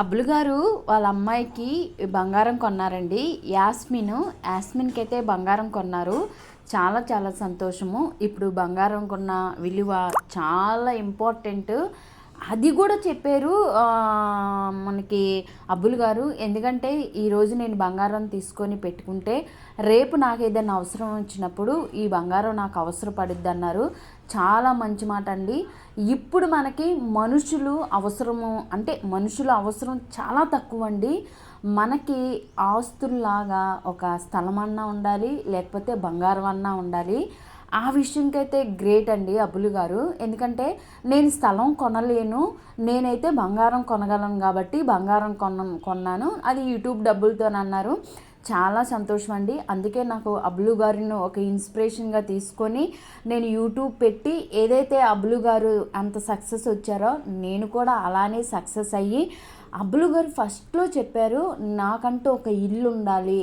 అబ్బులు గారు వాళ్ళ అమ్మాయికి బంగారం కొన్నారండి. యాస్మిన్ యాస్మిన్కి అయితే బంగారం కొన్నారు. చాలా చాలా సంతోషము. ఇప్పుడు బంగారం కొన్న విలువ చాలా ఇంపార్టెంట్. అది కూడా చెప్పారు మనకి అబ్బులు గారు. ఎందుకంటే ఈరోజు నేను బంగారం తీసుకొని పెట్టుకుంటే రేపు నాకు ఏదైనా అవసరం వచ్చినప్పుడు ఈ బంగారం నాకు అవసరపడుద్ది అన్నారు. చాలా మంచి మాట అండి. ఇప్పుడు మనకి మనుషులు అవసరము అంటే మనుషుల అవసరం చాలా తక్కువ అండి మనకి ఆస్తుల్లాగా ఒక స్థలం అన్నా ఉండాలి లేకపోతే బంగారం అన్నా ఉండాలి. ఆ విషయంకైతే గ్రేట్ అండి అబ్బులు గారు. ఎందుకంటే నేను స్థలం కొనలేను నేనైతే బంగారం కొనగలను కాబట్టి బంగారం కొన కొన్నాను. అది యూట్యూబ్ డబ్బులతో అన్నారు చాలా సంతోషం అండి అందుకే నాకు అబ్లు గారిని ఒక ఇన్స్పిరేషన్గా తీసుకొని నేను యూట్యూబ్ పెట్టి ఏదైతే అబ్లు గారు అంత సక్సెస్ వచ్చారో నేను కూడా అలానే సక్సెస్ అయ్యి అబ్బులు గారు ఫస్ట్లో చెప్పారు నాకంటూ ఒక ఇల్లు ఉండాలి.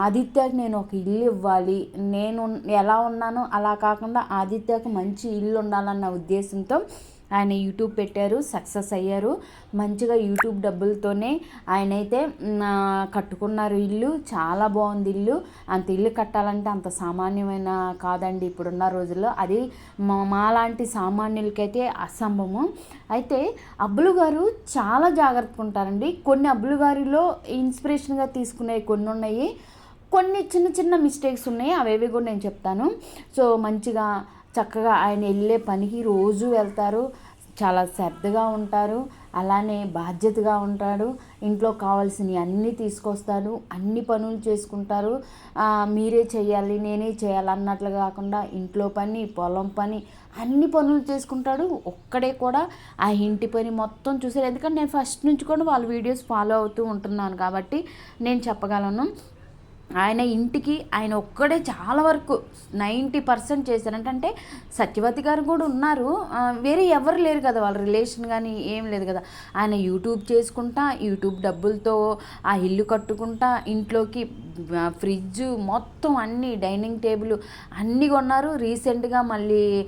ఆదిత్యకి నేను ఒక ఇల్లు ఇవ్వాలి. నేను ఎలా ఉన్నానో అలా కాకుండా ఆదిత్యకు మంచి ఇల్లు ఉండాలన్న ఉద్దేశంతో ఆయన యూట్యూబ్ పెట్టారు సక్సెస్ అయ్యారు. మంచిగా యూట్యూబ్ డబ్బులతోనే ఆయన అయితే కట్టుకున్నారు ఇల్లు. చాలా బాగుంది ఇల్లు. అంత ఇల్లు కట్టాలంటే అంత సామాన్యమైన కాదండి ఇప్పుడున్న రోజుల్లో. అది మా మాలాంటి సామాన్యులకైతే అసంభవము. అయితే అబ్బులు గారు చాలా జాగ్రత్తగా ఉంటారండి. కొన్ని అబ్బులు గారిలో ఇన్స్పిరేషన్గా తీసుకునేవి కొన్ని ఉన్నాయి కొన్ని చిన్న చిన్న మిస్టేక్స్ ఉన్నాయి. అవేవి కూడా నేను చెప్తాను. సో మంచిగా చక్కగా ఆయన వెళ్ళే పనికి రోజు వెళ్తారు. చాలా శ్రద్ధగా ఉంటారు. అలానే బాధ్యతగా ఉంటాడు. ఇంట్లో కావాల్సినవి అన్నీ తీసుకొస్తాడు. అన్ని పనులు చేసుకుంటారు. మీరే చేయాలి నేనే చేయాలి అన్నట్లు కాకుండా ఇంట్లో పని పొలం పని అన్ని పనులు చేసుకుంటాడు. ఒక్కడే కూడా ఆ ఇంటి పని మొత్తం చూసారు ఎందుకంటే నేను ఫస్ట్ నుంచి కూడా వాళ్ళ వీడియోస్ ఫాలో అవుతూ ఉంటున్నాను కాబట్టి నేను చెప్పగలను. ఆయన ఇంటికి ఆయన ఒక్కడే చాలా వరకు నైంటీ పర్సెంట్ చేశారంటే అంటే సత్యవతి గారు కూడా ఉన్నారు. వేరే ఎవరు లేరు కదా వాళ్ళ రిలేషన్ కానీ ఏం లేదు కదా. ఆయన యూట్యూబ్ చేసుకుంటా యూట్యూబ్ డబ్బులతో ఆ ఇల్లు కట్టుకుంటా ఇంట్లోకి ఫ్రిడ్జ్ మొత్తం అన్ని డైనింగ్ టేబుల్ అన్నీ కొన్నారు. రీసెంట్గా మళ్ళీ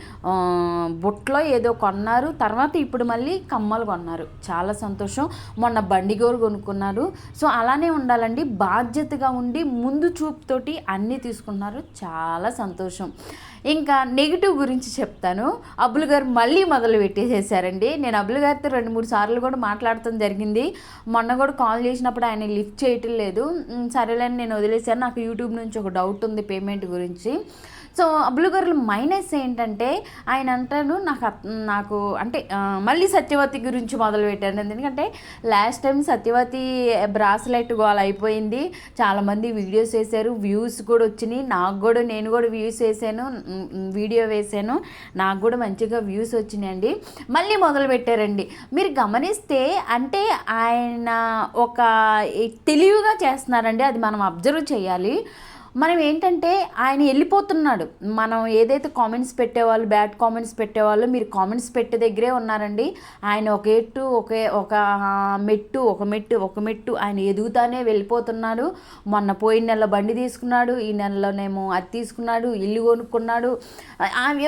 బుట్లో ఏదో కొన్నారు. తర్వాత ఇప్పుడు మళ్ళీ కమ్మలు కొన్నారు. చాలా సంతోషం. మొన్న బండి గోరు కొనుక్కున్నారు. సో అలానే ఉండాలండి. బాధ్యతగా ఉండి ముందు ముందు చూపుతోటి అన్నీ తీసుకున్నారు చాలా సంతోషం. ఇంకా నెగిటివ్ గురించి చెప్తాను. అబ్బులు గారు మళ్ళీ మొదలు పెట్టేసేసారండి. నేను అబ్బులు గారితో రెండు మూడు సార్లు కూడా మాట్లాడటం జరిగింది. మొన్న కూడా కాల్ చేసినప్పుడు ఆయన లిఫ్ట్ చేయటం లేదు. సరేలేని నేను వదిలేశాను నాకు యూట్యూబ్ నుంచి ఒక డౌట్ ఉంది పేమెంట్ గురించి. సో అబ్బులుగారు మైనస్ ఏంటంటే ఆయన అంటాను నాకు నాకు అంటే మళ్ళీ సత్యవతి గురించి మొదలు పెట్టాను ఎందుకంటే లాస్ట్ టైం సత్యవతి బ్రాస్లెట్ గోల్ అయిపోయింది. చాలామంది వీడియోస్ వేశారు వ్యూస్ కూడా వచ్చినాయి. నాకు కూడా నేను కూడా వ్యూస్ వేసాను వీడియో వేసాను నాకు కూడా మంచిగా వ్యూస్ వచ్చినాయండి. మళ్ళీ మొదలు పెట్టారండి మీరు గమనిస్తే అంటే ఆయన ఒక తెలివిగా చేస్తున్నారండి. అది మనం అబ్జర్వ్ చేయాలి. మనం ఏంటంటే ఆయన వెళ్ళిపోతున్నాడు. మనం ఏదైతే కామెంట్స్ పెట్టేవాళ్ళు బ్యాడ్ కామెంట్స్ పెట్టేవాళ్ళు మీరు కామెంట్స్ పెట్టే దగ్గరే ఉన్నారండి. ఆయన ఒక ఎట్టు ఒకే ఒక మెట్టు ఒక మెట్టు ఒక మెట్టు ఆయన ఎదుగుతానే వెళ్ళిపోతున్నాడు. మొన్న పోయిన నెల బండి తీసుకున్నాడు ఈ నెలలోనేమో అది తీసుకున్నాడు ఇల్లు కొనుక్కున్నాడు.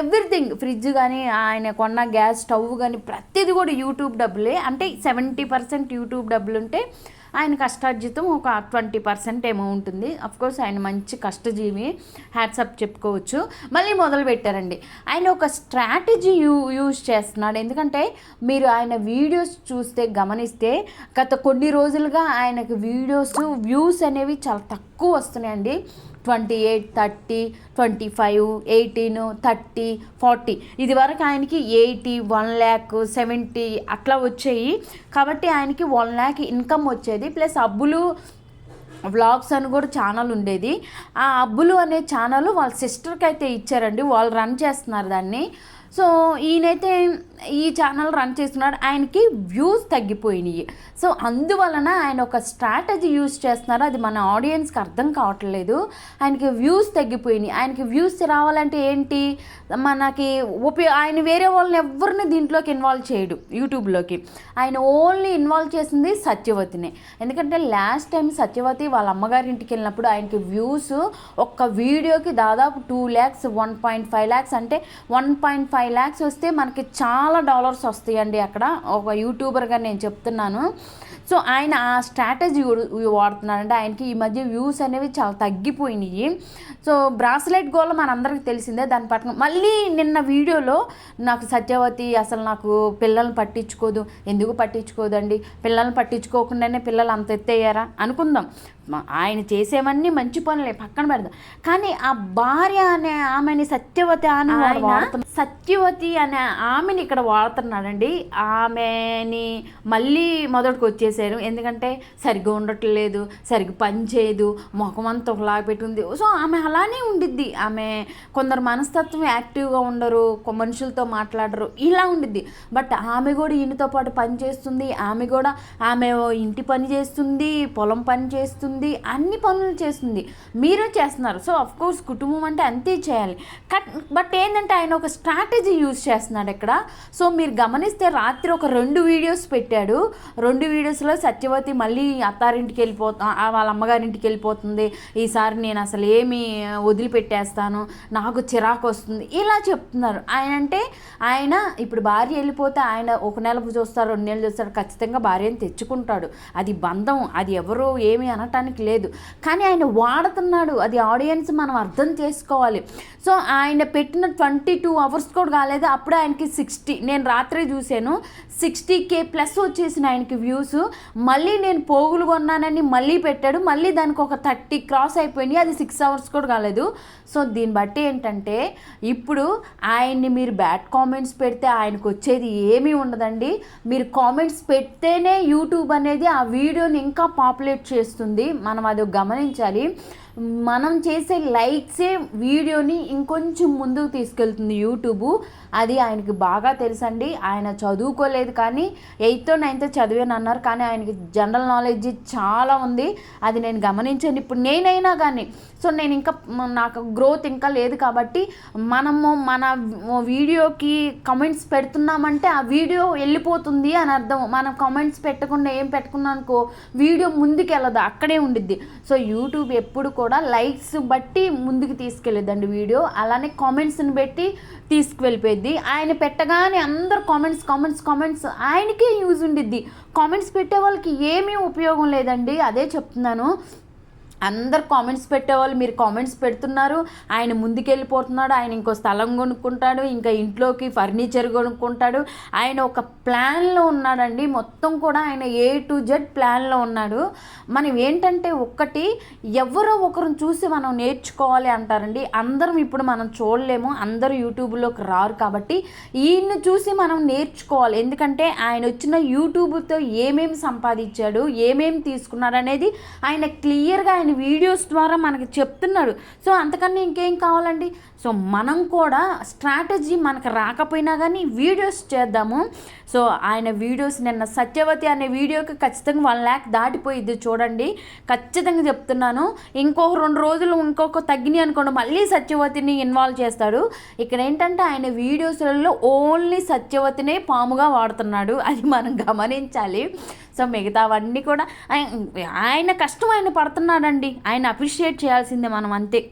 ఎవ్రీథింగ్ ఫ్రిడ్జ్ కానీ ఆయన కొన్న గ్యాస్ స్టవ్ కానీ ప్రతిదీ కూడా యూట్యూబ్ డబ్బులే. అంటే సెవెంటీ పర్సెంట్ యూట్యూబ్ డబ్బులు ఉంటే ఆయన కష్టార్జితం ఒక ట్వంటీ పర్సెంట్ ఏమో ఉంటుంది. కోర్స్ ఆయన మంచి కష్టజీవి. హ్యాట్సప్ చెప్పుకోవచ్చు. మళ్ళీ మొదలు పెట్టారండి. ఆయన ఒక స్ట్రాటజీ యూ యూజ్ చేస్తున్నాడు. ఎందుకంటే మీరు ఆయన వీడియోస్ చూస్తే గమనిస్తే గత కొన్ని రోజులుగా ఆయనకు వీడియోస్ వ్యూస్ అనేవి చాలా తక్కువ వస్తున్నాయండి. Twenty eight thirty twenty five eighteen thirty forty ఇది వరకు ఆయనకి ఎయిటీ వన్ ల్యాక్ సెవెంటీ అట్లా వచ్చాయి. కాబట్టి ఆయనకి వన్ ల్యాక్ ఇన్కమ్ వచ్చేది. ప్లస్ అబ్బులు వ్లాగ్స్ అని కూడా ఛానల్ ఉండేది. ఆ అబ్బులు అనే ఛానల్ వాళ్ళ సిస్టర్కి అయితే ఇచ్చారండి. వాళ్ళు రన్ చేస్తున్నారు దాన్ని. సో ఈయనైతే ఈ ఛానల్ రన్ చేస్తున్నాడు. ఆయనకి వ్యూస్ తగ్గిపోయినాయి. సో అందువలన ఆయన ఒక స్ట్రాటజీ యూస్ చేస్తున్నారు. అది మన ఆడియన్స్కి అర్థం కావట్లేదు. ఆయనకి వ్యూస్ తగ్గిపోయినాయి. ఆయనకి వ్యూస్ రావాలంటే ఏంటి? మనకి ఉపయో ఆయన వేరే వాళ్ళని ఎవరిని దీంట్లోకి ఇన్వాల్వ్ చేయడు యూట్యూబ్లోకి ఆయన ఓన్లీ ఇన్వాల్వ్ చేసింది సత్యవతిని. ఎందుకంటే లాస్ట్ టైం సత్యవతి వాళ్ళ అమ్మగారి ఇంటికి వెళ్ళినప్పుడు ఆయనకి వ్యూస్ ఒక్క వీడియోకి దాదాపు two lakhs one point five lakhs అంటే వన్ పాయింట్ ఫైవ్ ల్యాక్స్ వస్తే మనకి చాలా చాలా డాలర్స్ వస్తాయండి అక్కడ. ఒక యూట్యూబర్గా నేను చెప్తున్నాను. సో ఆయన ఆ స్ట్రాటజీ వాడుతున్నాడంటే ఆయనకి ఈ మధ్య వ్యూస్ అనేవి చాలా తగ్గిపోయినాయి. సో బ్రాస్లెట్ గోల్ మనందరికీ తెలిసిందే. దాని పట్ల మళ్ళీ నిన్న వీడియోలో నాకు సత్యవతి అసలు నాకు పిల్లల్ని పట్టించుకోదు. ఎందుకు పట్టించుకోదండి? పిల్లల్ని పట్టించుకోకుండానే పిల్లలు అంత ఎత్తయ్యారా? అనుకుందాం. ఆయన చేసేవన్నీ మంచి పనులే పక్కన పెడదాం. కానీ ఆ భార్య అనే ఆమెని సత్యవతి అని సత్యవతి అనే ఆమెని ఇక్కడ వాడుతున్నాడండి. ఆమెని మళ్ళీ మొదటికి వచ్చేసారు. ఎందుకంటే సరిగ్గా ఉండట్లేదు సరిగ్గా పని చేయదు ముఖం అంతా ఒకలాగా పెట్టుంది. సో ఆమె అలానే ఉండిద్ది. ఆమె కొందరు మనస్తత్వం యాక్టివ్గా ఉండరు మనుషులతో మాట్లాడరు ఇలా ఉండిద్ది. బట్ ఆమె కూడా ఈయనతో పాటు పని చేస్తుంది. ఆమె కూడా ఆమె ఓ ఇంటి పని చేస్తుంది పొలం పని చేస్తుంది. అన్ని పనులు చేస్తుంది. మీరు చేస్తున్నారు. సో అఫ్ కోర్స్ కుటుంబం అంటే అంతే చేయాలి. కట్ బట్ ఏంటంటే ఆయన ఒక స్ట్రాటజీ యూజ్ చేస్తున్నాడు ఇక్కడ. సో మీరు గమనిస్తే రాత్రి ఒక రెండు వీడియోస్ పెట్టాడు. రెండు వీడియోస్లో సత్యవతి మళ్ళీ అత్తారింటికి వెళ్ళిపోతా వాళ్ళ అమ్మగారింటికి వెళ్ళిపోతుంది. ఈసారి నేను అసలు ఏమి వదిలిపెట్టేస్తాను. నాకు చిరాకు వస్తుంది. ఇలా చెప్తున్నారు. ఆయన అంటే ఆయన ఇప్పుడు భార్య వెళ్ళిపోతే ఆయన ఒక నెల చూస్తారు రెండు నెలలు చూస్తారు. ఖచ్చితంగా భార్యను తెచ్చుకుంటాడు. అది బంధం. అది ఎవరు ఏమి అనటానికి లేదు. కానీ ఆయన వాడుతున్నాడు. అది ఆడియన్స్ మనం అర్థం చేసుకోవాలి. సో ఆయన పెట్టిన ట్వంటీ టూ అవర్స్ కూడా కాలేదు. అప్పుడే ఆయనకి సిక్స్టీ నేను రాత్రి చూశాను. సిక్స్టీ కే ప్లస్ వచ్చేసిన ఆయనకి వ్యూస్. మళ్ళీ నేను పోగులు కొన్నానని మళ్ళీ పెట్టాడు. మళ్ళీ దానికి ఒక థర్టీ క్రాస్ అయిపోయినాయి. అది సిక్స్ అవర్స్ కూడా కాలేదు. సో దీన్ని బట్టి ఏంటంటే ఇప్పుడు ఆయన్ని మీరు బ్యాడ్ కామెంట్స్ పెడితే ఆయనకు వచ్చేది ఏమీ ఉండదండి. మీరు కామెంట్స్ పెడితేనే యూట్యూబ్ అనేది ఆ వీడియోని ఇంకా పాపులేట్ చేస్తుంది. మనం అది గమనించాలి. మనం చేసే లైక్సే వీడియోని ఇంకొంచెం ముందుకు తీసుకెళ్తుంది యూట్యూబ్. అది ఆయనకి బాగా తెలుసండి. ఆయన చదువుకోలేదు కానీ ఎయిత్ నైన్త్ చదివాను అన్నారు. కానీ ఆయనకి జనరల్ నాలెడ్జ్ చాలా ఉంది. అది నేను గమనించాను. ఇప్పుడు నేనైనా కానీ సో నేను ఇంకా నాకు గ్రోత్ ఇంకా లేదు కాబట్టి మనము మన వీడియోకి కమెంట్స్ పెడుతున్నామంటే ఆ వీడియో వెళ్ళిపోతుంది అని అర్థం. మనం కమెంట్స్ పెట్టకుండా ఏం పెట్టుకున్నాం అనుకో వీడియో ముందుకు వెళ్ళదు అక్కడే ఉండిద్ది. సో యూట్యూబ్ ఎప్పుడు కూడా లైక్స్ బట్టి ముందుకు తీసుకెళ్ళేదండి వీడియో. అలానే కామెంట్స్ని బట్టి తీసుకువెళ్ళిపోయింది. ఆయన పెట్టగానే అందరు కామెంట్స్ కామెంట్స్ కామెంట్స్ ఆయనకే యూజ్ ఉండిద్ది. కామెంట్స్ పెట్టే వాళ్ళకి ఏమీ ఉపయోగం లేదండి. అదే చెప్తున్నాను. అందరు కామెంట్స్ పెట్టేవాళ్ళు మీరు కామెంట్స్ పెడుతున్నారు ఆయన ముందుకెళ్ళిపోతున్నాడు ఆయన ఇంకో స్థలం కొనుక్కుంటాడు ఇంకా ఇంట్లోకి ఫర్నిచర్ కొనుక్కుంటాడు. ఆయన ఒక ప్లాన్లో ఉన్నాడండి మొత్తం కూడా ఆయన ఏ టు జెడ్ ప్లాన్లో ఉన్నాడు. మనం ఏంటంటే ఒక్కటి ఎవరో ఒకరిని చూసి మనం నేర్చుకోవాలి అంటారండి. అందరం ఇప్పుడు మనం చూడలేము అందరూ యూట్యూబ్లోకి రారు కాబట్టి ఈయన్ని చూసి మనం నేర్చుకోవాలి. ఎందుకంటే ఆయన వచ్చిన యూట్యూబ్తో ఏమేమి సంపాదించాడు ఏమేమి తీసుకున్నాడు అనేది ఆయన క్లియర్గా ఆయన వీడియోస్ ద్వారా మనకి చెప్తున్నాడు. సో అంతకన్నా ఇంకేం కావాలండి? సో మనం కూడా స్ట్రాటజీ మనకు రాకపోయినా కానీ వీడియోస్ చేద్దాము. సో ఆయన వీడియోస్ నిన్న సత్యవతి అనే వీడియోకి ఖచ్చితంగా వన్ ల్యాక్ దాటిపోయిద్ది చూడండి. ఖచ్చితంగా చెప్తున్నాను. ఇంకొక రెండు రోజులు ఇంకొక తగ్గినాయి అనుకోండి మళ్ళీ సత్యవతిని ఇన్వాల్వ్ చేస్తాడు. ఇక్కడ ఏంటంటే ఆయన వీడియోస్లలో ఓన్లీ సత్యవతినే పాముగా వాడుతున్నాడు. అది మనం గమనించాలి. సో మిగతావన్నీ కూడా ఆయన ఆయన కష్టం ఆయన పడుతున్నాడండి. ఆయన అప్రిషియేట్ చేయాల్సిందే మనం అంతే.